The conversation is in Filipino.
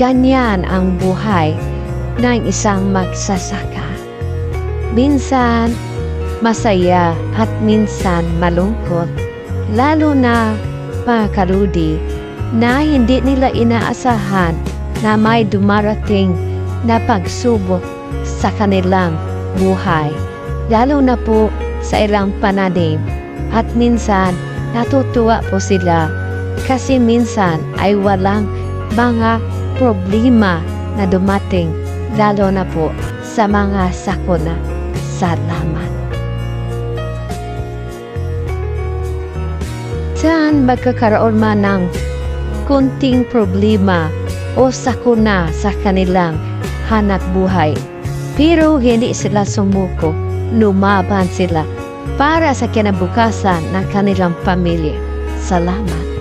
Ganyan ang buhay ng isang magsasaka. Minsan, masaya at minsan malungkot. Lalo na mga karudi na hindi nila inaasahan na may dumarating na pagsubok sa kanilang buhay. Lalo na po sa ilang pananim. At minsan, natutuwa po sila kasi minsan ay walang mga problema na dumating lalo na po sa mga sakuna. Salamat. Saan magkakaroon man ng kunting problema o sakuna sa kanilang hanap buhay. Pero hindi sila sumuko, lumaban sila para sa kinabukasan ng kanilang pamilya. Salamat.